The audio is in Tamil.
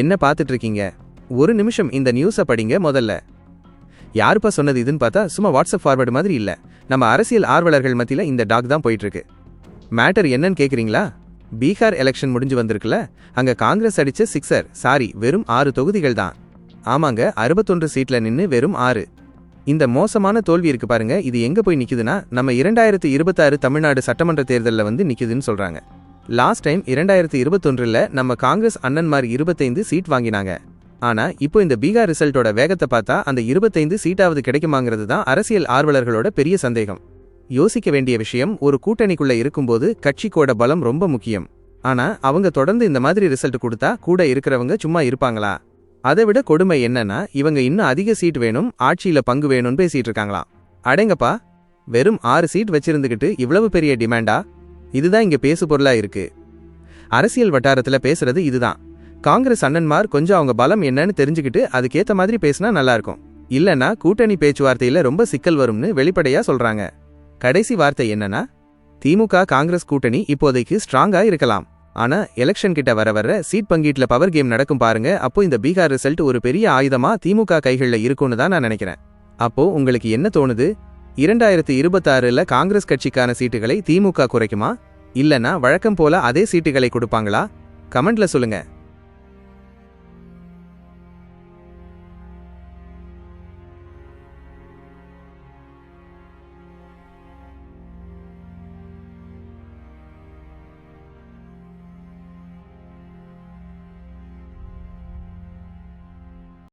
என்ன பார்த்துட்டு இருக்கீங்க ஒரு நிமிஷம் இந்த நியூஸை படிங்க முதல்ல. யாருப்பா சொன்னது இதுன்னு பார்த்தா சும்மா வாட்ஸ்அப் ஃபார்வர்டு மாதிரி இல்லை. நம்ம அரசியல் ஆர்வலர்கள் மத்தியில் இந்த டாக் தான் போயிட்டுருக்கு மேட்டர் என்னன்னு கேட்குறீங்களா பீகார் எலெக்ஷன் முடிஞ்சு வந்திருக்குல்ல? அங்கே காங்கிரஸ் அடித்த சிக்ஸர் சாரி வெறும் ஆறு தொகுதிகள் தான். ஆமாங்க அறுபத்தொன்று சீட்டில் நின்று வெறும் ஆறு. இந்த மோசமான தோல்வி இருக்கு பாருங்க இது எங்கே போய் நிற்குதுன்னா நம்ம இரண்டாயிரத்தி இருபத்தாறு தமிழ்நாடு சட்டமன்ற தேர்தலில் வந்து நிற்குதுன்னு சொல்கிறாங்க லாஸ்ட் டைம் இரண்டாயிரத்தி இருபத்தொன்றில் நம்ம காங்கிரஸ் அண்ணன்மார் இருபத்தைந்து சீட் வாங்கினாங்க. ஆனா இப்போ இந்த பீகார் ரிசல்ட்டோட வேகத்தை பார்த்தா அந்த இருபத்தைந்து சீட்டாவது கிடைக்குமாங்கிறது தான் அரசியல் ஆர்வலர்களோட பெரிய சந்தேகம். யோசிக்க வேண்டிய விஷயம் ஒரு கூட்டணிக்குள்ள இருக்கும்போது கட்சிக்கோட பலம் ரொம்ப முக்கியம். ஆனா அவங்க தொடர்ந்து இந்த மாதிரி ரிசல்ட் கொடுத்தா கூட இருக்கிறவங்க சும்மா இருப்பாங்களா? அதை விட கொடுமை என்னன்னா இவங்க இன்னும் அதிக சீட் வேணும் ஆட்சியில பங்கு வேணும்னு பேசிட்டு இருக்காங்களாம். அடேங்கப்பா வெறும் ஆறு சீட் வச்சிருந்துகிட்டு இவ்வளவு பெரிய டிமாண்டா? இதுதான் இங்க பேசு பொருளா இருக்கு. அரசியல் வட்டாரத்துல பேசுறது இதுதான். காங்கிரஸ் அண்ணன்மார் கொஞ்சம் அவங்க பலம் என்னன்னு தெரிஞ்சுக்கிட்டு அதுக்கேத்த மாதிரி பேசினா நல்லா இருக்கும் இல்லனா கூட்டணி பேச்சுவார்த்தையில ரொம்ப சிக்கல் வரும்னு வெளிப்படையா சொல்றாங்க. கடைசி வார்த்தை என்னன்னா திமுக காங்கிரஸ் கூட்டணி இப்போதைக்கு ஸ்ட்ராங்கா இருக்கலாம். ஆனா எலெக்ஷன் கிட்ட வர வர சீட் பங்கீட்ல பவர் கேம் நடக்கும் பாருங்க அப்போ இந்த பீகார் ரிசல்ட் ஒரு பெரிய ஆயுதமா திமுக கைகள்ல இருக்கும்னு தான் நான் நினைக்கிறேன். அப்போ உங்களுக்கு என்ன தோணுது? இரண்டாயிரத்தி இருபத்தாறுல காங்கிரஸ் கட்சிக்கான சீட்டுகளை திமுக குறைக்குமா? இல்லனா வழக்கம் போல அதே சீட்டுகளை கொடுப்பாங்களா? கமெண்ட்ல சொல்லுங்க.